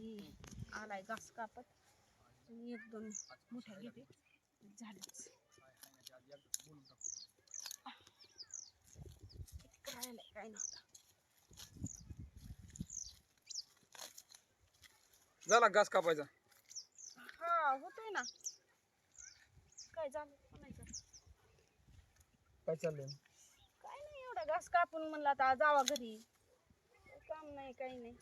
बाई आलाय घास कापत. आणि एक दोन मोठ्या घेते. झालीच राहिलंय काय नव्हतं. झाला घास कापायचा? हा होतोय ना. काय झालं? म्हणायचं. काय चाललंय? काय नाही एवढा घास कापून म्हणलं आता जावा घरी. काम नाही काही नाही.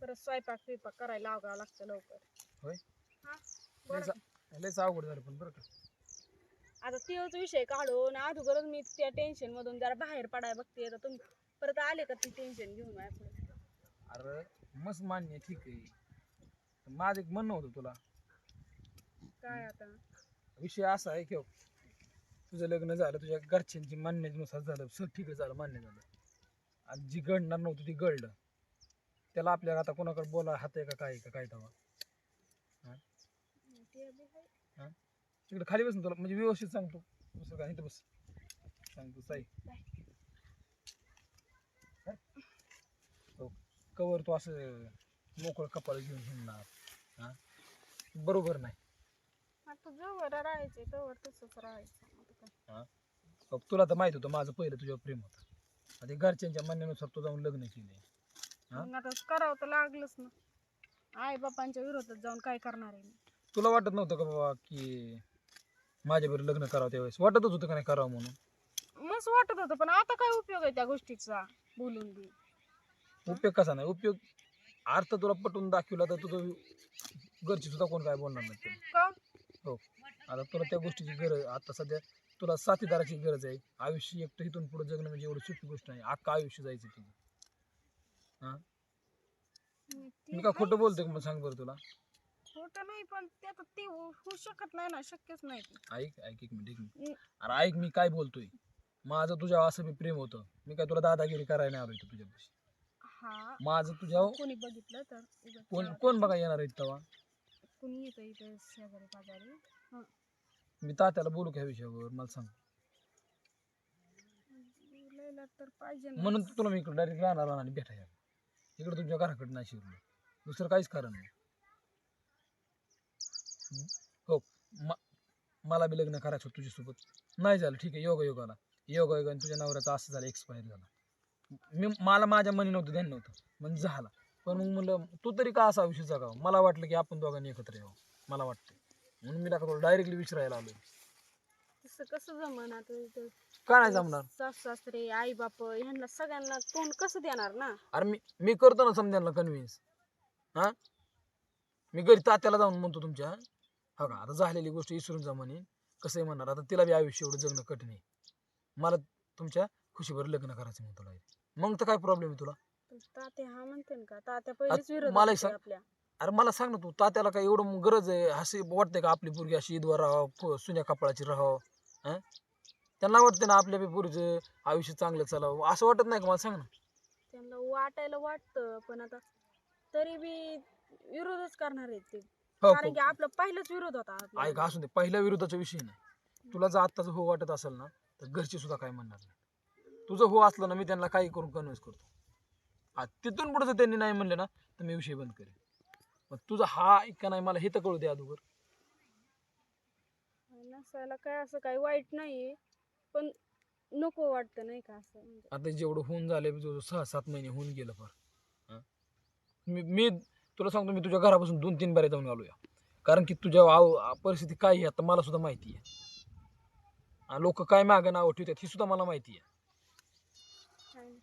परत स्वयंपाक बिपाक करायला लागावं लागतं लवकर. होय? हा बरं. लयच लयच अवघड झालं पण बरं का. आता तोच विषय काढून अगोदरच मी त्या टेन्शन मधून जरा बाहेर पडायला बघते. आता तुम्ही परत आले का ती टेन्शन घेऊन अरे मस्त मान्य आहे, ठीक आहे. पण माझं एक म्हणणं होतं तुला. काय आता? विषय असा आहे की हो, तुझं लग्न झालं तुझ्या घरच्यांची मान्यतेनुसार झालं सगळं ठीक झालं मान्य झालं. आणि जी घडणार नव्हतं ती घडलं. त्याला आपल्याला आता कोणाकडे बोला हात आहे का काय आहे का काय तेव्हा. तिकडे खाली बस ना तुला म्हणजे व्यवस्थित सांगतो दुसरं काय इथं बस. सांगतो साई. हो? कवर तू असं मोकळं कपाळ घेऊन हिंडणार. हा? बरोबर नाही. आता जवळ राहायचे तवर तसंच राहायचं आता. काय बघ तुला तर माहीत होतं माझं पहिलं तुझ्यावर प्रेम होतं. आणि घरच्यांच्या म्हणण्यानुसार तू जाऊन लग्न केलंय. हा? मग आता करावं तर लागलंच ना. आई बापांच्या विरोधात जाऊन काय करणार आहे मी? तुला वाटत नव्हतं का बाबा की माझ्याबरोबर लग्न करावं त्यावेळेस? वाटतच होतं का नाही करावं म्हणून? मस्त वाटत होतं पण आता काय उपयोग आहे त्या गोष्टीचा बोलून बी? उपयोग कसा नाही? उपयोग अर्थ तुला पटवून दाखवला तर तुझं घरची सुद्धा कोण काय बोलणार नाही तुला. का हो. आता तुला त्या गोष्टीची गरज आता सध्या तुला साथीदाराची गरज आहे. आयुष्य एकटं इथून पुढे जगणं म्हणजे एवढी सोपी गोष्ट नाही. अख्खा आयुष्य जायचं तुझं. ती मी का खोटं बोलतोय का मग सांग बरं तुला? खोटं नाही पण ते आता ते हो- होऊ शकत नाही ना शक्यच नाही ते. ऐक ऐक एक मिनिट एक मिनिट. अरे ऐक मी काय बोलतोय? माझं तुझ्या असं मी प्रेम होतं. मी काय तुला दादागिरी करायला नाही आलो इथं तुझ्यापाशी. हा. माझं तुझ्या कोणी बघितलं तर उगाच कोण कोण बघा येणार आहे तेव्हा? कोणी येतं इथं शेजारी पाजारी? मी तात्याला बोलू का ह्या विषयावर? मला सांग. बोलायला तर पाहिजे ना. म्हणून तर तुला मी इकडे डायरेक्ट राहणार आणि भेटायला. इकडे तुमच्या घराकडे नाही शिरलो. दुसरं काहीच कारण नाही. हो मला बी लग्न करायचं होतं तुझ्यासोबत. नाही झालं ठीक आहे योगा योगाला. योगा योगाने तुझ्या नवऱ्याचा असं झालं एक्सपायर झाला. मी मला माझ्या मनी नव्हतं ध्यान नव्हतं. म्हणजे झाला. पण मग म्हणलं तू तरी का असा विषय जगावं? मला वाटलं की आपण दोघांनी एकत्र यावं. मला वाटतं म्हणून मी दाखवतो डायरेक्टली विचारायला आलो तसं कसं जमन आता इथं? का नाही जमणार. सास सासरे आई बाप ह्यांना सगळ्यांना तोंड कसं देणार ना? अरे मी मी करतो ना समजायला कन्व्हिन्स हा? मी घरी तात्याला जाऊन म्हणतो तुमच्या. हा का आता झालेली गोष्ट विसरून जा म्हणे. कसं म्हणणार आता तिला बी आयुष्य एवढं जगणं कठीण आहे. मला तुमच्या खुशीवर लग्न करायचं म्हणतो तुला मग तर काय प्रॉब्लेम आहे तुला? पण तात्या हा म्हणते ना का तात्या पहिलेच विरोध मला सांग- आपल्या. अरे मला सांग ना तू तात्याला काय एवढं मग गरज आहे? असे वाटतंय का आपली पोरगी अशी ईदवर राहावं सुन्या कपाळाची राहावं? हा? त्यांना वाटतं ना आपल्या बी पोरीचं आयुष्य चांगलं चालावं. असं वाटत नाही का? मला सांग ना. त्यांना वाटायला वाटतं पण आता तरी बी विरोधच करणार आहेत ते. हो कारण हो. की आपला पहिलाच विरोध होता आपला. ऐक असू दे. पहिल्या विरोधाचा विषय नाही. तुला जर आत्ताच हो वाटत असेल ना तर घरची सुद्धा काय म्हणणार नाही. तुझं हो असलं ना मी त्यांना काही करून कन्व्हिन्स करतो. आ, तिथून पुढे जर त्यांनी नाही म्हणले ना तर मी विषय बंद करेन. मग तुझा हा ऐक नाही मला हे तर कळू दे अगोदर. नसायला काय असं काही वाईट नाहीये. पण नको वाटतं नाही का असं म्हणजे. आता जेवढं होऊन झाले जवळ सहा सात महिने होऊन गेलं फार. हं? मी मी तुला सांगतो मी तुझ्या घरापासून दोन तीन बारे जाऊन आलो या कारण की तुझ्या आव परिस्थिती काय आहे आता मला सुद्धा माहिती आहे. लोक काय मागं नावं ठेवतात ही सुद्धा मला माहिती आहे. काय नाही.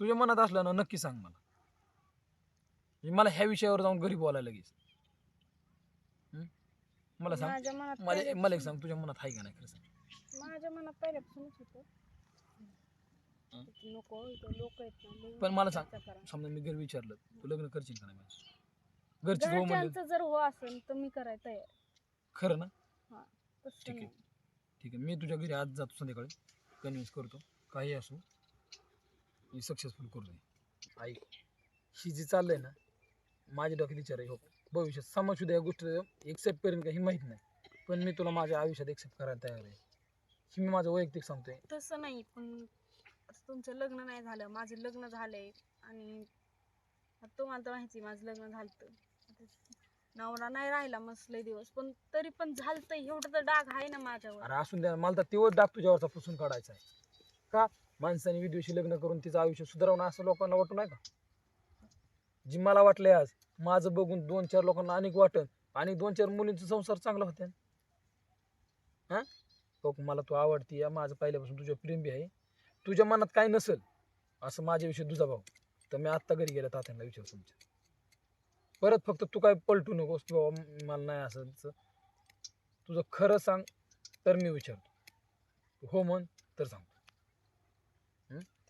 तुझ्या मनात असलं ना नक्की सांग मला. म्हणजे मला ह्या विषयावर जाऊन घरी बोलायला लगेच? मला सांग. मनात मला मला एक सांग तुझ्या मनात आहे का नाही खरं सांग. माझ्या मनात पहिल्यापासूनच होतं. नको इथं लोक आहेत ना लई पण मला सांग. करा. समजा मी घरी विचारलं तू लग्न करशील का नाही माझ्याशी? घरची हो घरच्यांचं जर हो असेल तर मी करायला तयार खरं ना? तसं ठीक आहे. नाही. ठीक आहे. मी तुझ्या घरी आज जातो संध्याकाळी. कन्व्हिन्स करतो. काही असो मी सक्सेसफुल करू दे ऐक ही जी चाललंय ना माझ्या डोक्यात विचार आहे हो. भविष्यात समाज सुद्धा या गोष्ट एक्सेप्ट करेन का हे माहीत नाही. पण मी तुला माझ्या आयुष्यात एक्सेप्ट करायला तयार आहे. ही मी माझं वैयक्तिक सांगतोय. तसं नाही पण आता तुमचं लग्न नाही झालं माझं लग्न झालंय आणि आता तुम्हाला तर माहिती आहे, माझं लग्न झालं नवरा नाही राहिला मस्त लय दिवस पण तरी पण झालतं एवढं तर डाग आहे ना माझ्यावर. अरे असून द्या मला तर तेवढं डाग तुझ्यावरचा पुसून काढायचा आहे. का? माणसाने विधवेशी लग्न करून तिचं आयुष्य सुधारवणं असं लोकांना वाटू नाही का? जी मला वाटलंय आज माझं बघून दोन चार लोकांना अनेक वाटन आणि दोन चार मुलींचा संसार चांगला होत्या हां? बघ मला तू आवडती या माझं पहिल्यापासून तुझ्या प्रेमी आहे. तुझ्या मनात काय नसेल असं माझ्याविषयी तुझा भाऊ. तर मी आत्ता घरी गेल्या तात्यांना विचार तुमच्या. परत फक्त तू काय पलटू नकोस की बाबा मला नाही असं तसं. तुझं खरं सांग तर मी विचारतो. हो म्हण तर सांग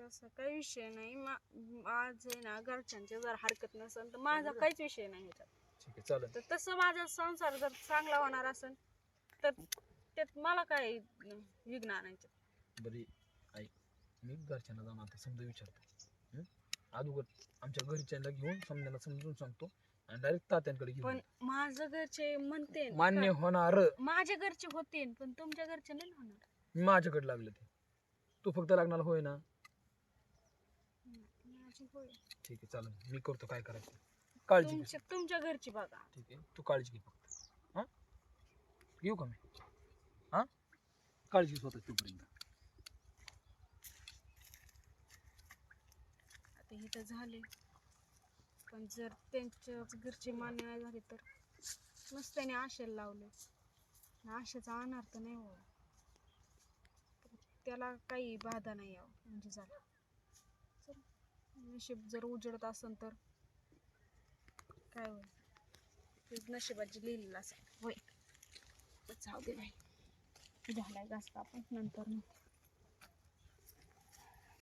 तसं काही विषय नाही. मा- आज आहे ना घरच्यांचे जर हरकत नसेल तर माझा काहीच विषय नाही ह्याच्यात ठीक आहे चालेल. तर तसं माझा संसार जर चांगला होणार असेल तर त्यात मला काय विघ्न आणायचं बरी ऐक. मी घरच्यांना जाऊन आता समजा विचारतो. हं? अगोदर आमच्या घरच्यांना घेऊन समजायला समजून सांगतो आणि डायरेक्ट तात्यांकडे घेऊन पण माझं घरचे म्हणते मान्य होणार. माझ्या घरचे होते पण तुमच्या घरचे नाही होणार. मी माझ्याकडे लागले ते. तू फक्त लागणार होय ना? होय. ठीक आहे चालेल. मी करतो काय करायचं? काळजी घे. तुमच्या तुमच्या घरची बघा. ठीक आहे तू काळजी घे फक्त. हां? येऊ का मी? हां? काळजी घे स्वतः तोपर्यंत. आता हे तर झाले. पण जर त्यांच्या घरचे मान्य नाही झाले तर नसत्याने आशेला लावले. आशेचा अनार्थ नाही हो त्याला काही बाधा नाही यावं. म्हणजे झालं. नशीब जर उजडत असेल तर काय होईल? तेच नशिबाची लिहिलेलं असेल. होय. जाऊ दे बाई. झालाय जास्त आपण नंतर मग.